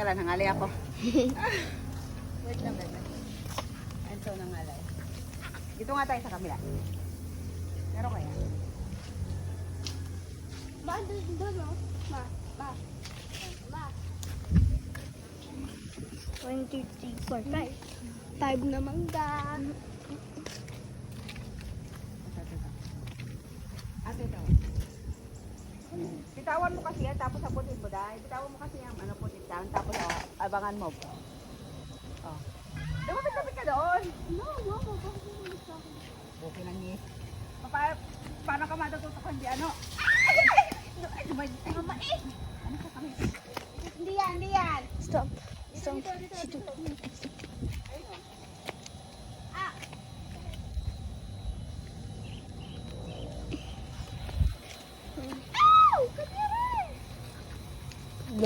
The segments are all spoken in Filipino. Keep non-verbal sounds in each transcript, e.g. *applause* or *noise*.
Kailan, nangalay ako. *laughs* *laughs* Wait lang, wait lang. Dito nga tayo sa kabila. Meron kaya? Ma, doon, doon, no? Ma, ma. Ma. 1, 2, 3, 4, 5. 5 na mangga. Ate, ito. Bitawan mo kasi yan, tapos aputin mo dahil. Bitawan mo kasi yung ano, putit lang, tapos oh, abangan mo. Lumapit-lapit ka doon. No, no, no, no. Okay lang eh. Pa paano ka matututo kung hindi ano? Ay, ay, mama, eh. Ano ka kami? Hindi yan, hindi yan. Stop. Stop. Dito, dito, dito. Ayun, oh. Ah. Ow! Kadiri!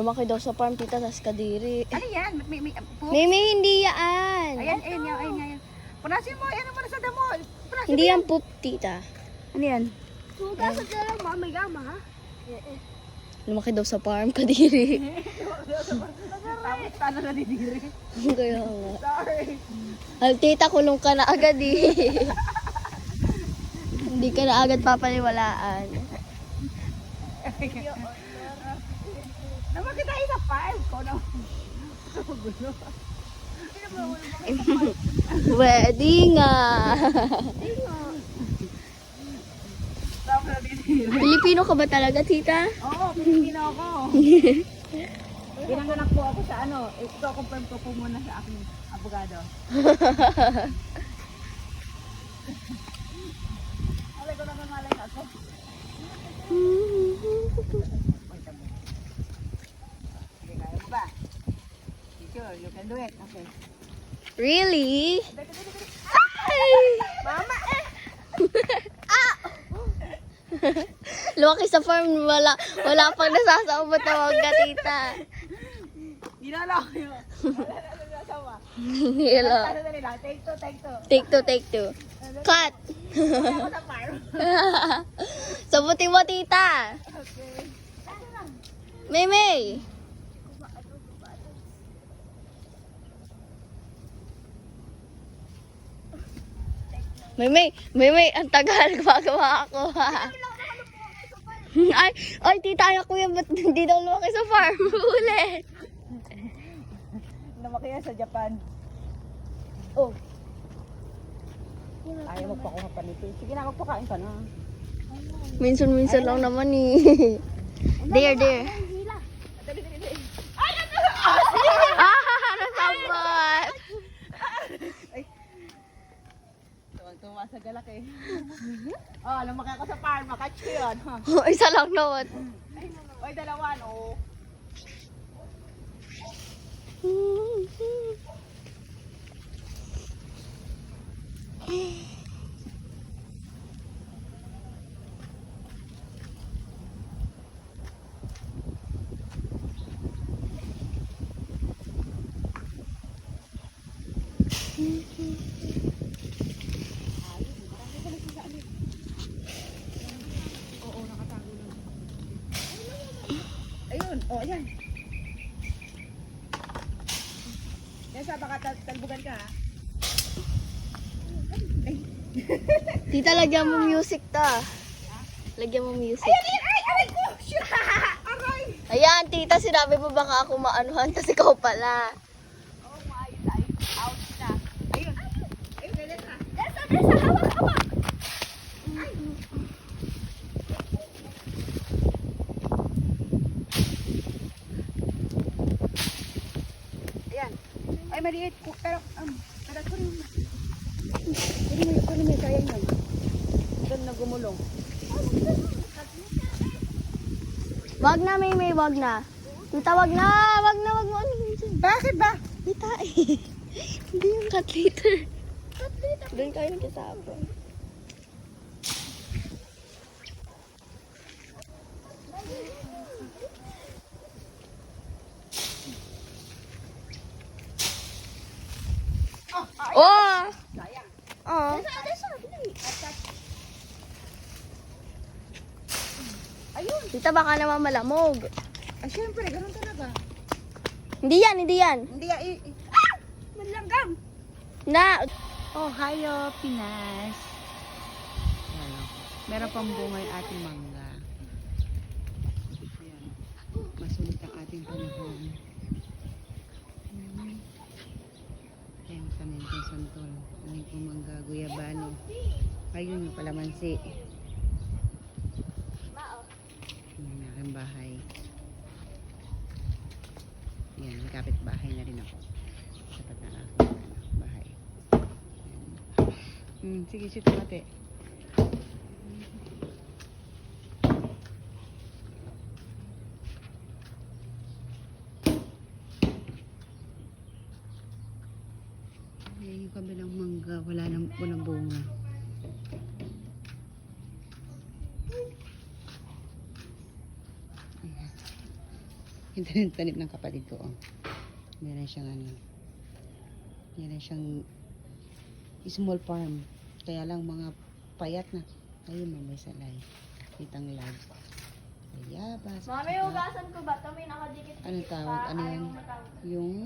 Lumaki daw sa farm, tita, tas kadiri. Ano yan? May, may, po? *laughs* Mimi, hindi yan. Ayan, ayan, ayan, ayan, ayan. Punasin mo, ayan naman sa damo. Punasin Hindi mo yan poop, tita. Ano yan? Suga sa dalang mama, yama, ha? Lumaki daw sa farm, *laughs* kadiri. Tapos paano na didiri? Kaya nga. Sorry. Al, tita, kulong ka na agad eh. *laughs* Hindi ka na agad papaniwalaan. Naman kita isa five ko na. Na didiri. Pilipino ka ba talaga, tita? Oo, Pilipino ako. *laughs* Pinanganak po ako sa ano, ito confirm ko po muna sa aking abogado. *laughs* Alay ko na malay ako. Wait you can do it. Okay. Really? Mama eh! Lumaki sa farm, wala, wala pang nasasaubot na wag ka, tita. Dinala ko yun. Na. Hello. Na? Take two, take two. Take two, take two. Cut! *laughs* Sabuti mo, tita. Meme. Meme, Meme, ang tagal *laughs* gumagawa ako ha. *laughs* ay, ay, tita, ayaw ko yan, ba't hindi daw lumaki sa farm *laughs* ulit? Lumaki yan sa Japan. Oh. Ayaw magpakuha pa nito. Sige na, magpakain ka na. Minsan-minsan lang naman eh. there, there. Dali, dali, dali. ah, nasabot. Tuwang-tuwa sa galak eh. oh, lumaki ako sa farm. Makatch ko yun. ha? Isa lang naman. Oy, dalawa, no? Ayun, oh, ayan. Yan sa baka tal- talbugan ka, ha? *laughs* Tita, lagyan mo music ta. Lagyan mo music. Ayan, ayan, ay, aray ko! *laughs* Aray! Ayan, tita, sinabi mo baka ako maanuhan, tas ikaw pala. Oh my, ay, out na. Ayun. Ayun, dali na. Desa, desa, hawak, hawak! Ayan. Ay, maliit. Pero, um, pero ko rin. Kunin mo, kunin mo, kaya yun. Doon na gumulong. Wag na, may may wag na. Tita, wag na, wag na, wag mo. Ano? Bakit ba? Tita, eh. Hindi yung cat litter. Kat litter Doon kayo nagkasapon. Oh! Sayang. Oh. Ayun. Tita, baka naman malamog. Ay, syempre, ganun talaga. Hindi yan, hindi yan. Hindi, ay. Ah! Manlanggam. Na, Oh, hayo, Pinas. Ano, meron pang bunga yung ating mangga. Ayan. Masulit ang ating panahon. Hmm. Ayan, paminta santol. Ano yung mangga, guyabano. Ayun yung palamansi. Yung aking bahay. Yan, may kapitbahay na rin ako. Sapat na aking ano, bahay. Yan. Hmm, sige, shoot mo ate. Ay, yung kabilang mangga, wala nang walang bunga. *laughs* Yung tanim, ng kapatid ko, oh. Meron siyang ano. Meron siyang small farm. Kaya lang mga payat na. Ayun, may salay. Kitang lag. Bayabas. Mami, hugasan ko ba? Ito may nakadikit. Ano tawag? Ano yan? Yung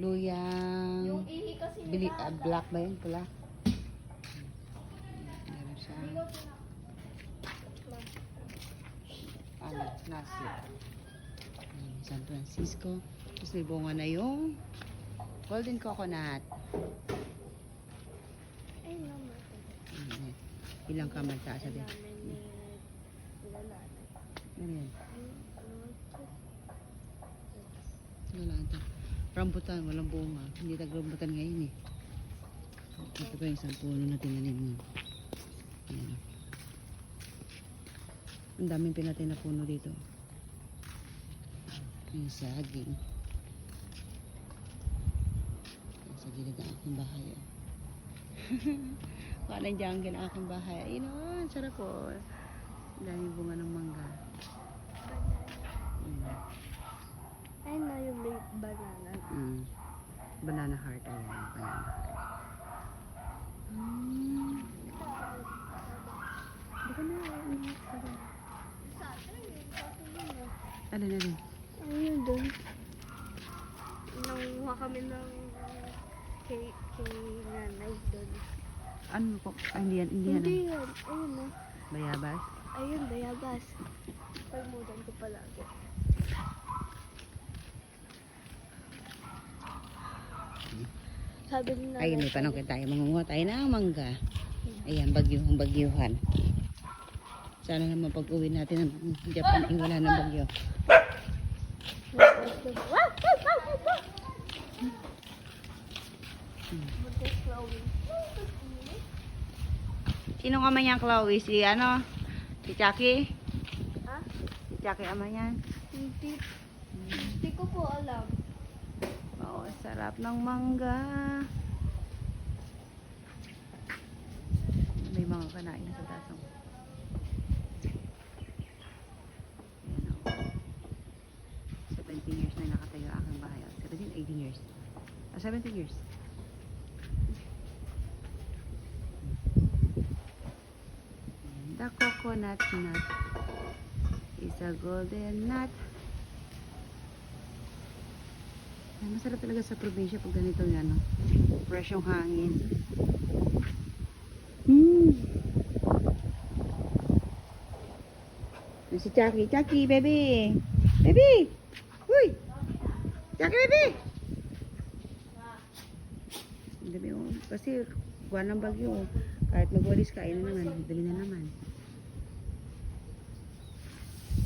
luyang... Yung ihi kasi Bili, ah, black ba yun? Pula? Meron siya. Ano? Nasi. San Francisco. Tapos may bunga na yung golden coconut. Ay, naman. Ayan. Ilang kamal taas sa din. Ano yan? Wala ito. Rambutan, walang bunga. Hindi tag-rambutan ngayon eh. Ito pa yung isang puno na tinanim mo. Ang daming pinatay na puno dito. Yung saging. Sa gilid ng aking bahay. Oh. *laughs* Parang jungle ang aking bahay. Ayun oh, ang sarap po. Daming bunga ng mangga. Mm. Ay, na yung may banana. Mm. Banana heart. Ayan, banana heart. Mm. Baka na, Alin, alin? Doon. Nanguha kami ng kay, kay nanay doon. Ano po? Ay, hindi yan, hindi yan. Hindi ah. yan. Ayun na. Bayabas? Ayun, bayabas. Pagmudan ko palagi. Sabi ni nanay. Ayun, may panangkin tayo. Mangunguha tayo ng mangga. Ayan, bagyuhang bagyuhan. Sana naman pag uwi natin ng Japan, wala ng bagyo. Sino ka man yan, Chloe? Si ano? Si Chucky? Ha? Si Chucky ama yan? Hindi. Hindi ko po alam. Oo, sarap ng mangga. May mga kanain na sa tasong. 70 years. The coconut nut is a golden nut. Ay, masarap talaga sa probinsya pag ganito yan. No? Fresh yung hangin. Hmm. Si Chucky, Chucky, baby. Baby! Uy! Chucky, baby! Kasi, buwan ng bagyo. Kahit magwalis ka, ayun na naman. Dali na naman.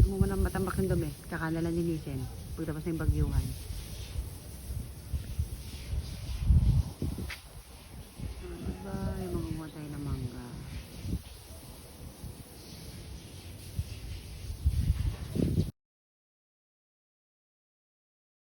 Ang mga matambak yung dumi. Tsaka nalang linisin. Pagtapos na yung bagyuhan.